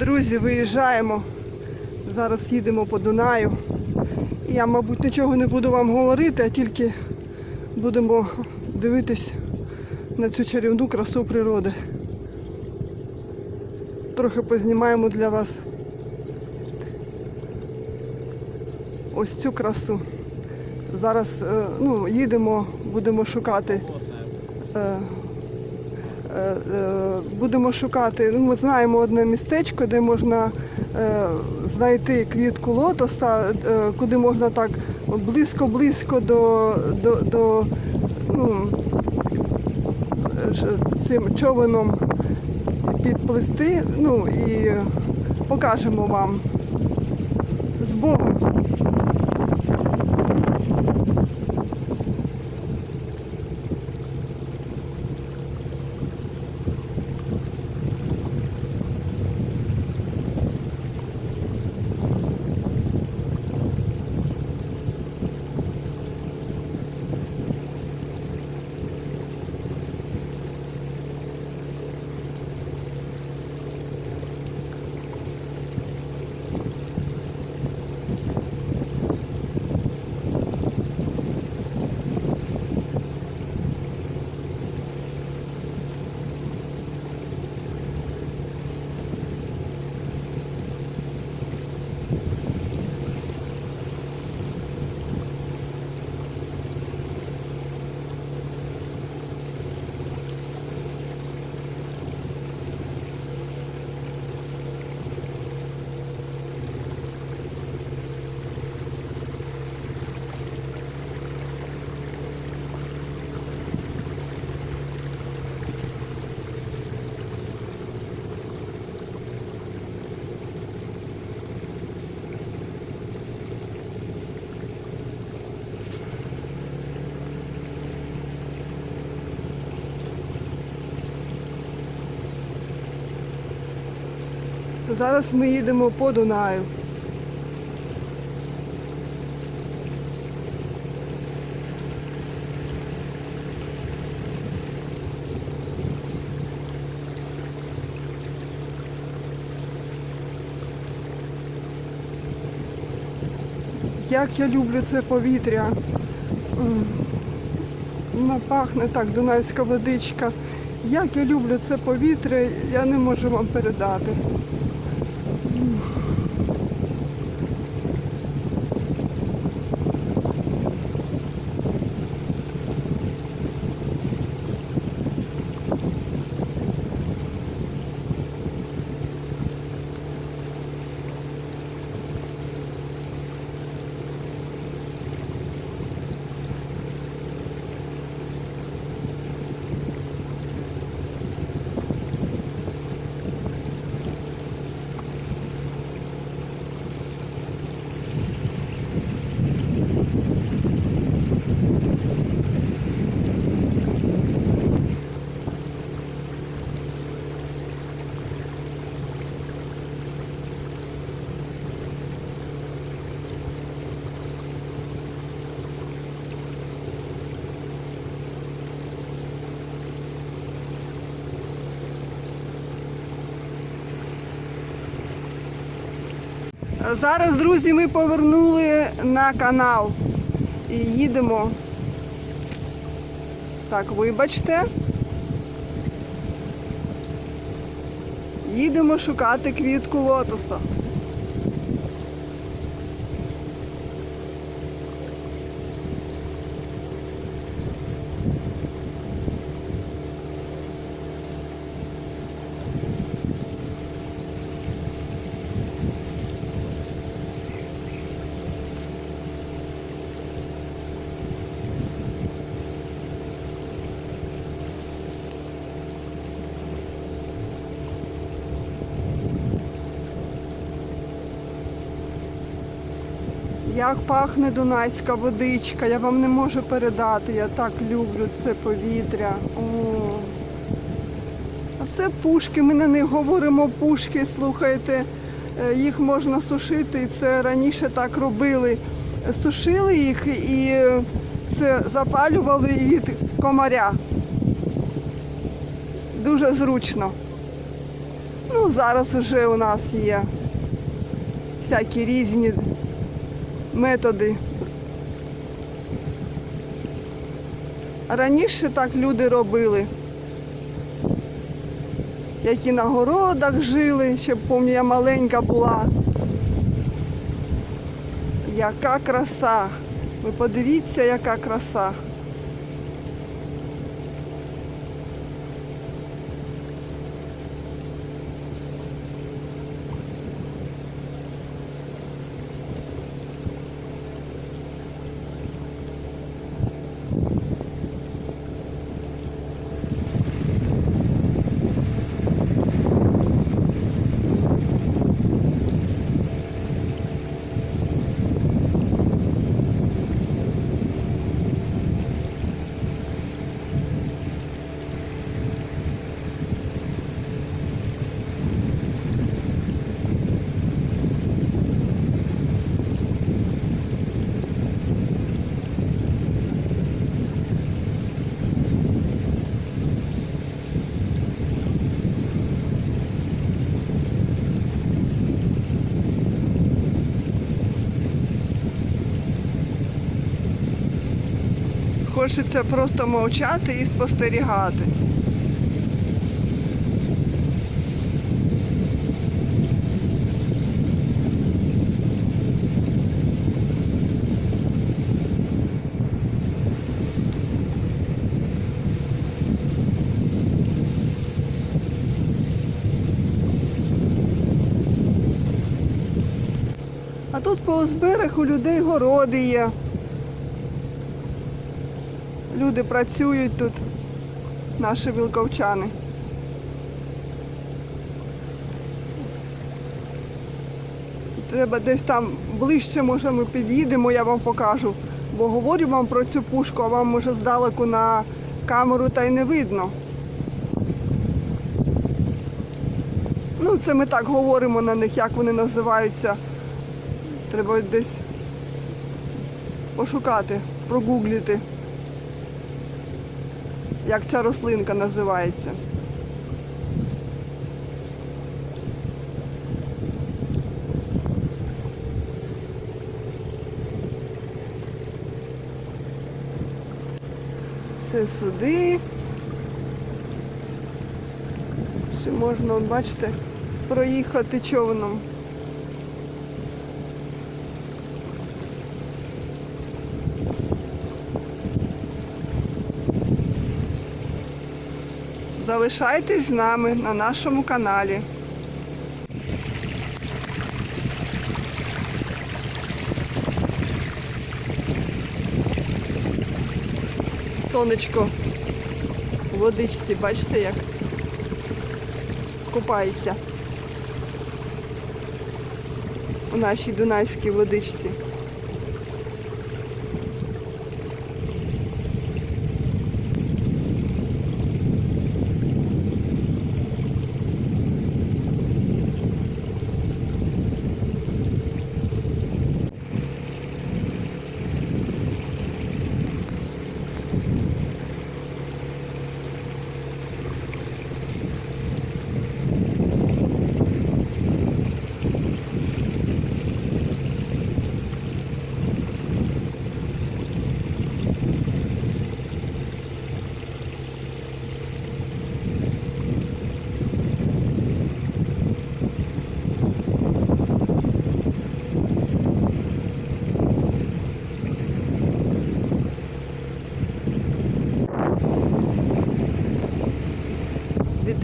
Друзі, виїжджаємо. Зараз їдемо по Дунаю. І Я, мабуть, нічого не буду вам говорити, а тільки будемо дивитись на цю чарівну красу природи. Трохи познімаємо для вас ось цю красу. Зараз е, ну, їдемо, будемо шукати. Е, е, Будемо шукати. Ну, ми знаємо одне містечко, де можна е, знайти квітку лотоса, куди можна так близько-близько до, до, до ну, цим човеном підплисти. Ну і покажемо вам з Богом. Зараз ми їдемо по Дунаю. Як я люблю це повітря. М, Воно пахне так, дунайська водичка. Як я люблю це повітря, я не можу вам передати. Зараз, друзі, ми повернули на канал і їдемо. Так, вибачте. Їдемо шукати квітку лотоса. Як пахне дунайська водичка, я вам не можу передати. Я так люблю це повітря. О. А це пушки. Ми на них говоримо пушки. Слухайте, е, їх можна сушити. І це раніше так робили. Сушили їх і це запалювали від комаря. Дуже зручно. Ну, зараз вже у нас є всякі різні методи. Раніше так люди робили. Які на городах жили, ще пам'ятаю, я маленька була. Яка краса! Ви подивіться, яка краса. Хочеться просто мовчати і спостерігати. А тут по узберег у людей городи є. Люди працюють тут, наші вілковчани. Треба десь там ближче, може, ми під'їдемо, я вам покажу. Бо говорю вам про цю пушку, а вам може здалеку на камеру та й не видно. Ну, це ми так говоримо на них, як вони називаються. Треба десь пошукати, прогуглити як ця рослинка називається. Це сюди. Ще можна, бачите, проїхати човном. Залишайтесь з нами на нашому каналі. Сонечко в водичці, бачите як купається у нашій Дунайській водичці.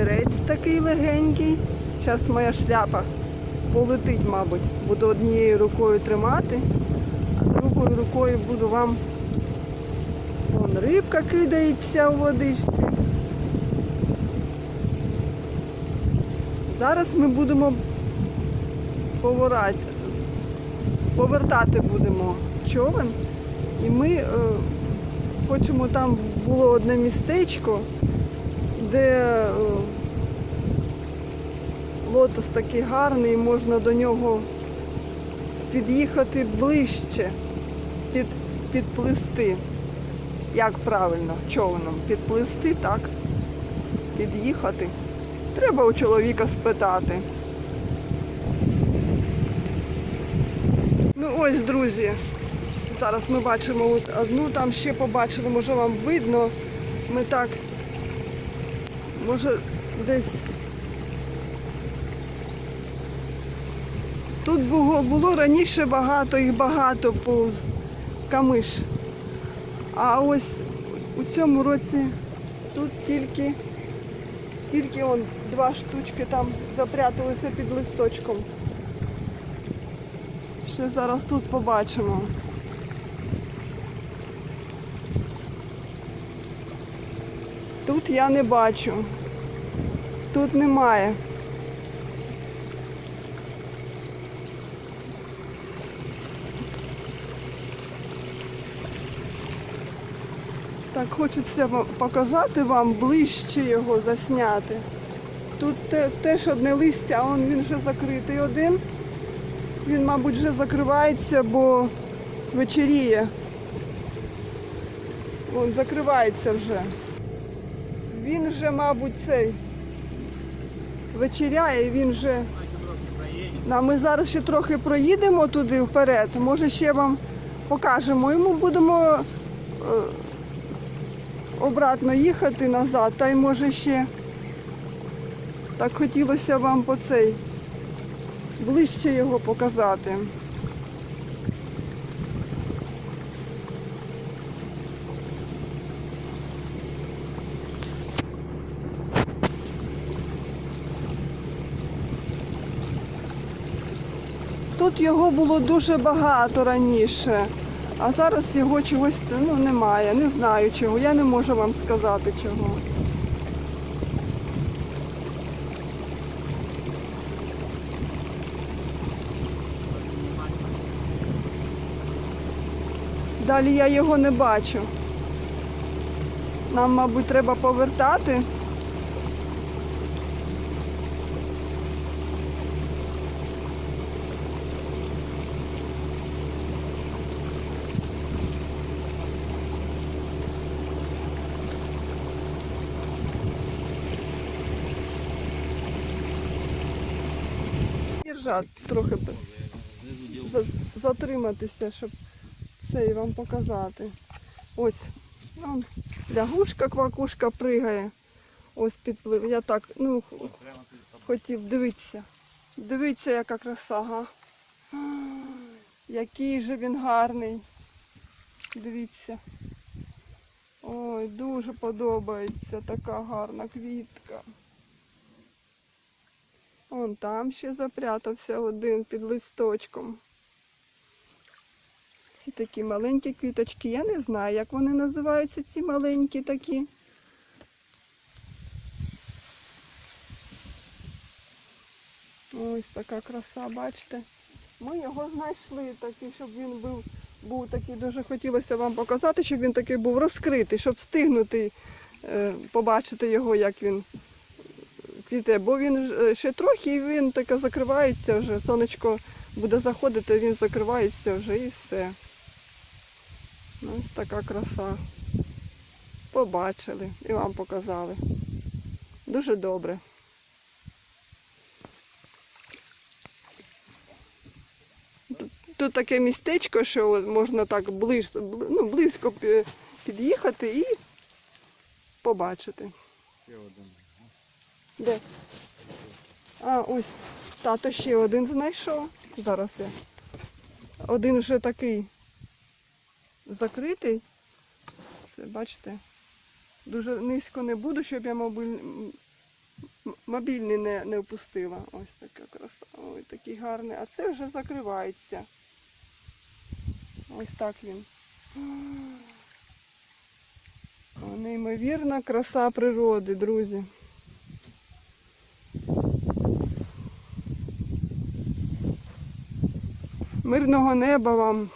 Вітерець такий легенький. Зараз моя шляпа полетить, мабуть. Буду однією рукою тримати, а другою рукою буду вам. Вон рибка кидається у водичці. Зараз ми будемо поворать, повертати будемо човен. І ми е, хочемо там було одне містечко, де е, лотос такий гарний, можна до нього під'їхати ближче, під, підплисти. Як правильно, човном? Підплисти, так, під'їхати. Треба у чоловіка спитати. Ну ось, друзі. Зараз ми бачимо одну, там ще побачили, може вам видно. Ми так, може, десь. Тут було, було раніше багато, їх багато повз камиш. А ось у цьому році тут тільки, тільки он два штучки там запряталися під листочком. Ще зараз тут побачимо. Тут я не бачу. Тут немає. Так хочеться показати вам ближче його засняти. Тут теж одне листя, а він вже закритий один. Він, мабуть, вже закривається, бо вечеріє. Він закривається вже. Він вже, мабуть, цей вечеряє, він вже. А ми зараз ще трохи проїдемо туди вперед. Може ще вам покажемо. І ми будемо е, обратно їхати назад, та й може ще так хотілося вам по цей ближче його показати. Тут його було дуже багато раніше, а зараз його чогось ну, немає. Не знаю чого. Я не можу вам сказати чого. Далі я його не бачу. Нам, мабуть, треба повертати. Держати трохи затриматися, щоб це і вам показати. Ось, ну, лягушка, квакушка пригає. Ось підплив. Я так, ну, хотів дивитися. Дивіться, яка краса, га. Який же він гарний. Дивіться. Ой, дуже подобається така гарна квітка. Он там ще запрятався один під листочком. Ці такі маленькі квіточки. Я не знаю, як вони називаються, ці маленькі такі. Ось така краса, бачите. Ми його знайшли такий, щоб він був, був такий, дуже хотілося вам показати, щоб він такий був розкритий, щоб встигнути е, побачити його, як він квіте. Бо він е, ще трохи і він таке закривається вже. Сонечко буде заходити, він закривається вже і все. Ось така краса. Побачили і вам показали. Дуже добре. Тут, тут таке містечко, що можна так ближ, ну, близько під'їхати і побачити. Ще один. Де? А, ось тато ще один знайшов. Зараз я. Один вже такий закритий. Це, бачите, дуже низько не буду, щоб я мобільний не, не впустила. Ось така краса. Ой, такий гарний. А це вже закривається. Ось так він. О, Неймовірна краса природи, друзі. Мирного неба вам,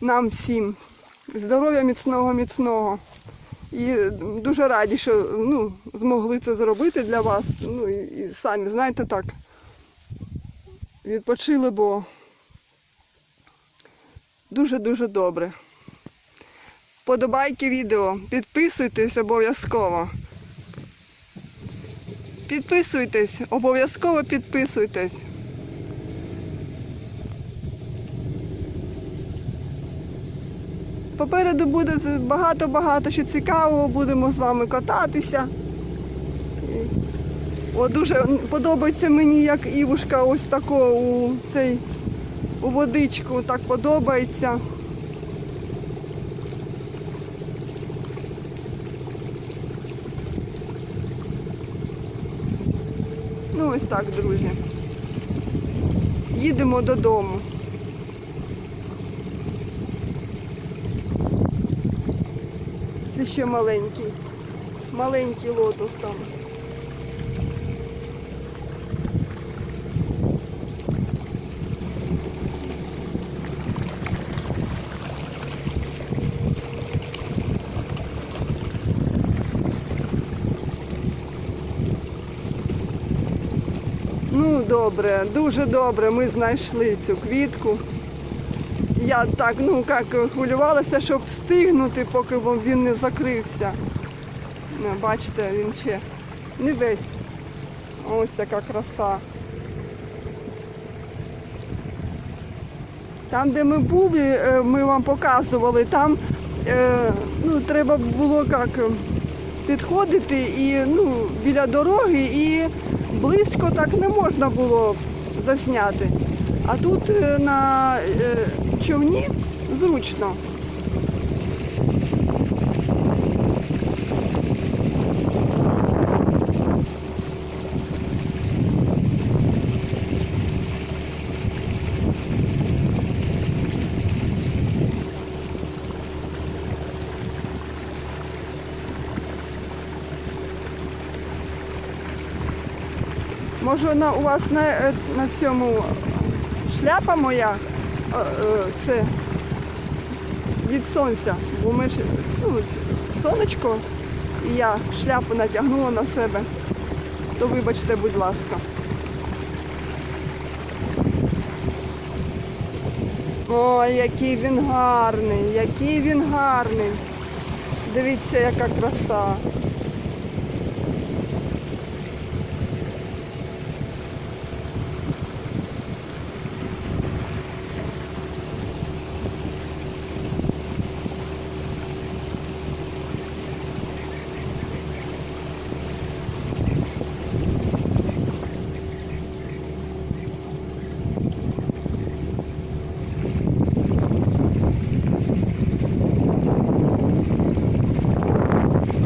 нам всім. Здоров'я міцного, міцного. І дуже раді, що ну, змогли це зробити для вас. Ну і, і самі, знаєте, так, відпочили, бо дуже-дуже добре. Подобайки відео, підписуйтесь обов'язково. Підписуйтесь, обов'язково підписуйтесь. Попереду буде багато-багато ще цікавого, будемо з вами кататися. О, дуже подобається мені, як Івушка ось тако у цей у водичку так подобається. Ну ось так, друзі. Їдемо додому. Це ще маленький. Маленький лотос там. Ну, добре, дуже добре. Ми знайшли цю квітку. Я так, ну як хвилювалася, щоб встигнути, поки він не закрився. Ну, Бачите, він ще не весь. Ось така краса. Там, де ми були, е, ми вам показували, там е, ну, треба було як е, підходити і ну, біля дороги і близько так не можна було засняти. А тут на човні зручно. Може вона у вас на, е, на цьому шляпа моя, це від сонця, бо ми ж ну, сонечко і я шляпу натягнула на себе, то вибачте, будь ласка. Ой, який він гарний, який він гарний. Дивіться, яка краса.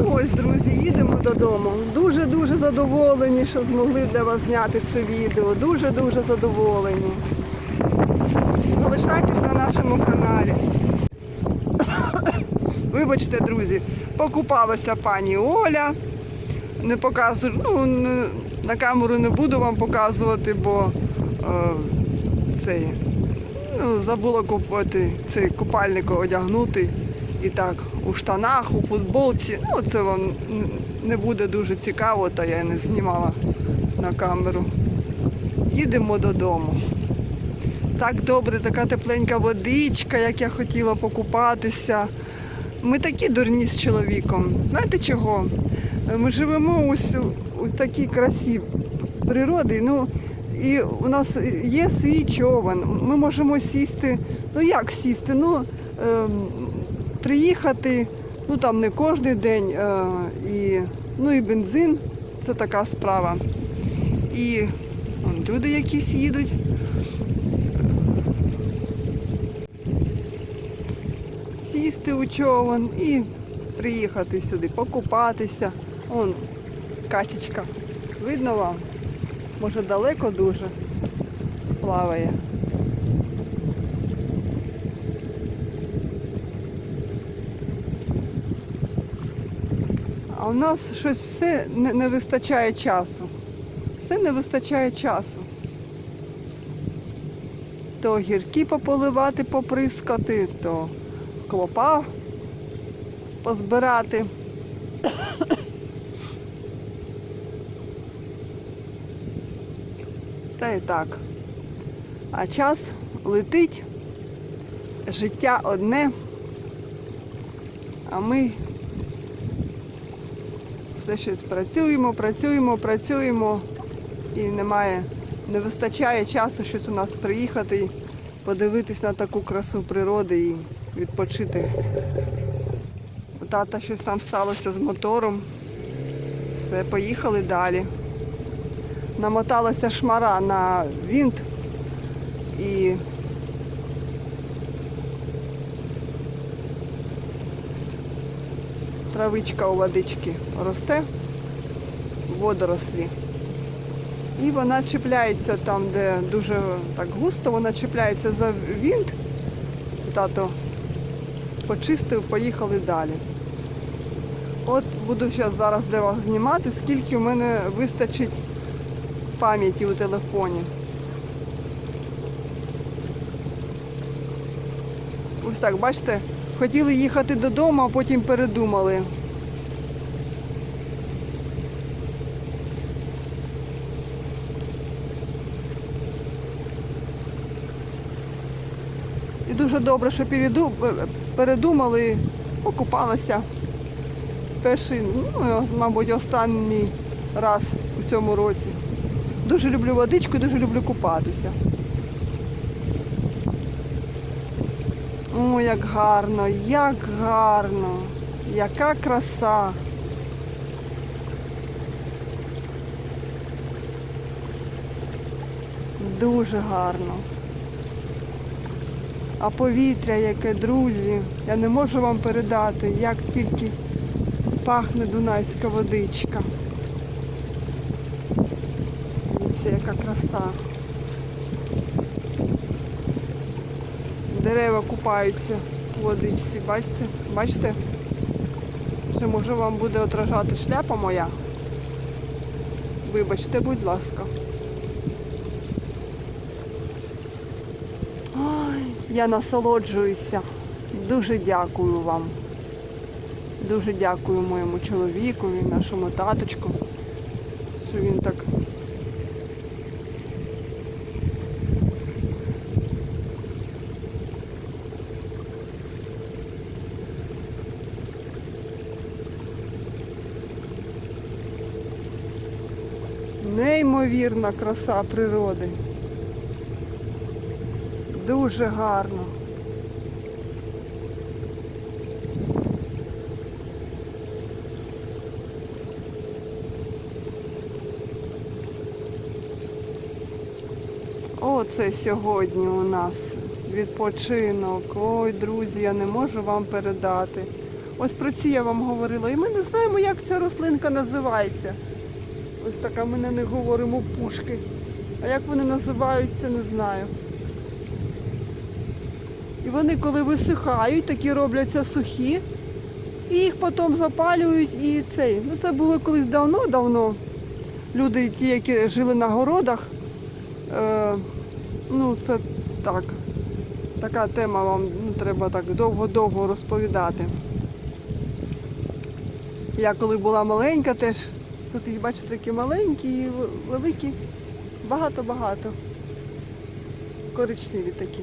Ну ось, друзі, їдемо додому. Дуже-дуже задоволені, що змогли для вас зняти це відео. Дуже-дуже задоволені. Залишайтесь на нашому каналі. Вибачте, друзі, покупалася пані Оля. Не показую, ну, не- на камеру не буду вам показувати, бо е, цей, ну, забула купити цей купальник одягнути. І так, у штанах, у футболці. Ну, це вам не буде дуже цікаво, та я не знімала на камеру. Їдемо додому. Так добре, така тепленька водичка, як я хотіла покупатися. Ми такі дурні з чоловіком. Знаєте чого? Ми живемо ось у такій красі природи. Ну, і у нас є свій човен. Ми можемо сісти. Ну як сісти? Ну, е, приїхати, ну там не кожен день. Е, і, ну і бензин це така справа. І вон, люди якісь їдуть. сісти у човен і приїхати сюди, покупатися. Вон качечка. Видно вам? Може далеко дуже плаває. А у нас щось все не, не вистачає часу. Все не вистачає часу. То гірки пополивати, поприскати, то клопа позбирати. Та і так. А час летить, життя одне, а ми Все щось працюємо, працюємо, працюємо. І немає, не вистачає часу щось у нас приїхати подивитись на таку красу природи і відпочити. У тата щось там сталося з мотором. Все, поїхали далі. Намоталася шмара на вінт і травичка у водички росте, водорослі. І вона чіпляється там, де дуже так густо, вона чіпляється за вінт. Тато почистив, поїхали далі. От буду зараз зараз для вас знімати, скільки в мене вистачить пам'яті у телефоні. Ось так, бачите, хотіли їхати додому, а потім передумали. І дуже добре, що передумали, покупалися. Перший, ну, мабуть, останній раз у цьому році. Дуже люблю водичку, дуже люблю купатися. О, як гарно, як гарно, яка краса. Дуже гарно. А повітря яке, друзі, я не можу вам передати, як тільки пахне дунайська водичка. Дивіться, яка краса. Дерева купаються у водичці, бачите? Бачите? Ще може вам буде отражати шляпа моя. Вибачте, будь ласка. Я насолоджуюся. Дуже дякую вам. Дуже дякую моєму чоловікові, нашому таточку, що він так неймовірна краса природи. Дуже гарно. Оце сьогодні у нас відпочинок. Ой, друзі, я не можу вам передати. Ось про ці я вам говорила. І ми не знаємо, як ця рослинка називається. Ось така ми на них говоримо пушки. А як вони називаються, не знаю. І вони, коли висихають, такі робляться сухі, і їх потім запалюють і цей. Ну це було колись давно-давно. Люди, ті, які жили на городах, е, ну це так. Така тема вам ну, треба так довго-довго розповідати. Я коли була маленька теж, тут їх бачите такі маленькі і великі, багато-багато. Коричневі такі.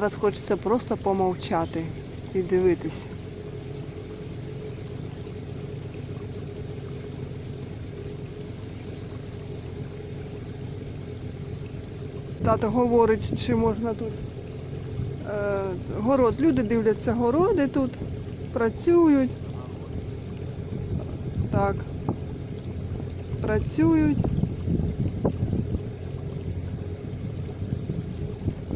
Зараз хочеться просто помовчати і дивитись. Тато говорить, чи можна тут е, город. Люди дивляться городи тут, працюють. Так. Працюють.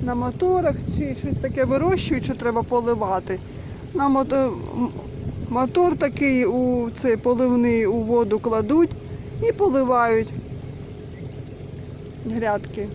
На моторах чи щось таке вирощують, що треба поливати. На мото- мотор такий у цей поливний у воду кладуть і поливають грядки.